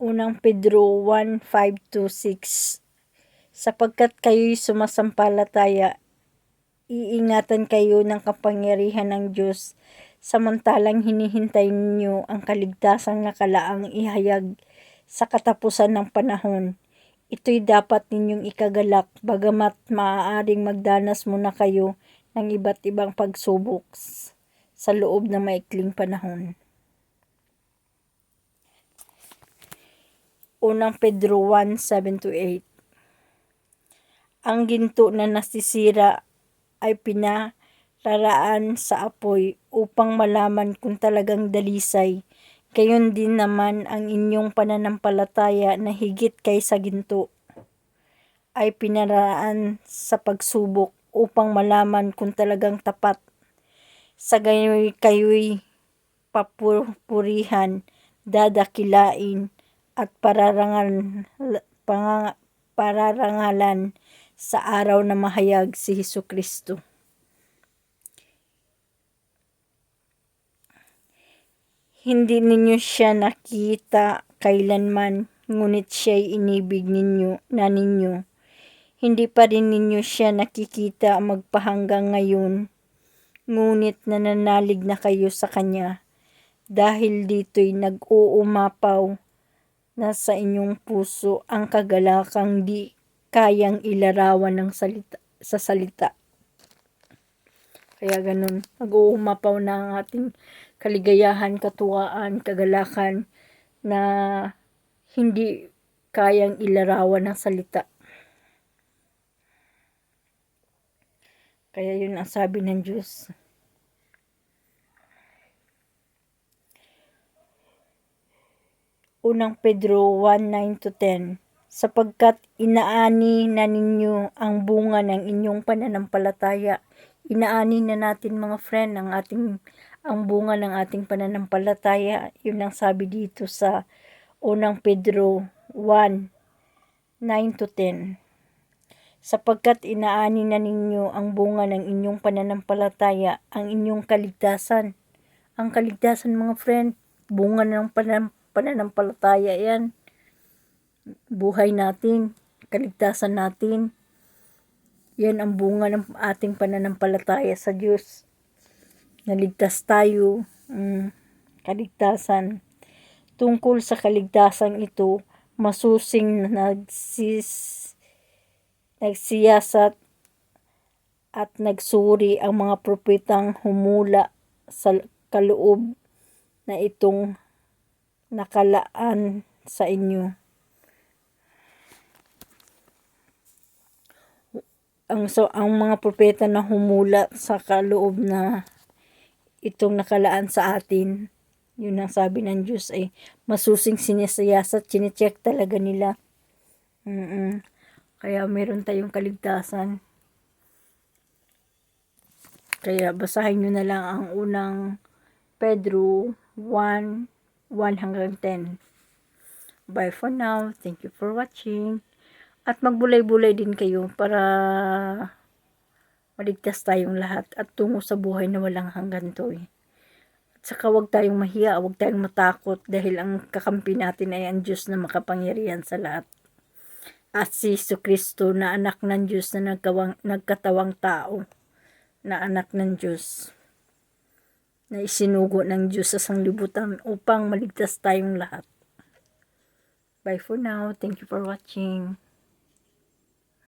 Unang Pedro 1:5-6 Sapagkat kayo'y sumasampalataya, iingatan kayo ng kapangyarihan ng Diyos samantalang hinihintay ninyo ang kaligtasang nakalaang ihayag sa katapusan ng panahon. Ito'y dapat ninyong ikagalak bagamat maaaring magdanas muna kayo ng iba't ibang pagsubok sa loob ng maikling panahon. Unang Pedro 1:7-8 Ang ginto na nasisira ay pinararaan sa apoy upang malaman kung talagang dalisay. Gayon din naman ang inyong pananampalataya na higit kaysa ginto ay pinaraan sa pagsubok upang malaman kung talagang tapat. Sa gayoy kayo'y papurihan, dadakilain, at pararangal, pang, pararangalan sa araw na mahayag si Hesus Kristo. Hindi ninyo siya nakita kailanman, ngunit siya'y inibig ninyo na ninyo. Hindi pa rin ninyo siya nakikita magpahanggang ngayon, ngunit nananalig na kayo sa Kanya. Dahil dito'y nag-uumapaw na sa inyong puso ang kagalakang di kayang ilarawan ng salita, sa salita. Kaya ganun, nag-uumapaw na ang ating kaligayahan, katuwaan, kagalakan na hindi kayang ilarawan ng salita. Kaya yun ang sabi ng Diyos. Unang Pedro 1:9-10 Sapagkat inaani na ninyo ang bunga ng inyong pananampalataya. Inaani na natin mga friend ang ating ang bunga ng ating pananampalataya. Yun ang sabi dito sa unang Pedro 1, 9-10. Sapagkat inaani na ninyo ang bunga ng inyong pananampalataya, ang inyong kaligtasan. Ang kaligtasan mga friend, bunga ng pananampalataya yan. Buhay natin, kaligtasan natin. Yan ang bunga ng ating pananampalataya sa Diyos naligtas tayo, um, kaligtasan. Tungkol sa kaligtasan ito, masusing nagsis, nagsiyasat at nagsuri ang mga propetang humula sa kaloob na itong nakalaan sa inyo. Ang so ang mga propeta na humula sa kaloob na itong nakalaan sa atin. Yun ang sabi ng Diyos ay masusing sinisiyasat, chinecheck talaga nila. Mm-mm. Kaya meron tayong kaligtasan. Kaya basahin nyo na lang ang unang Pedro 1, 1 hanggang 10. Bye for now. Thank you for watching. At magbulay-bulay din kayo para maligtas tayong lahat at tungo sa buhay na walang hanggan to eh. At saka huwag tayong mahiya, huwag tayong matakot dahil ang kakampi natin ay ang Diyos na makapangyarihan sa lahat. At si Iso Kristo na anak ng Diyos na nagkawang, nagkatawang tao, na anak ng Diyos, na isinugo ng Diyos sa sanglibutan upang maligtas tayong lahat. Bye for now. Thank you for watching.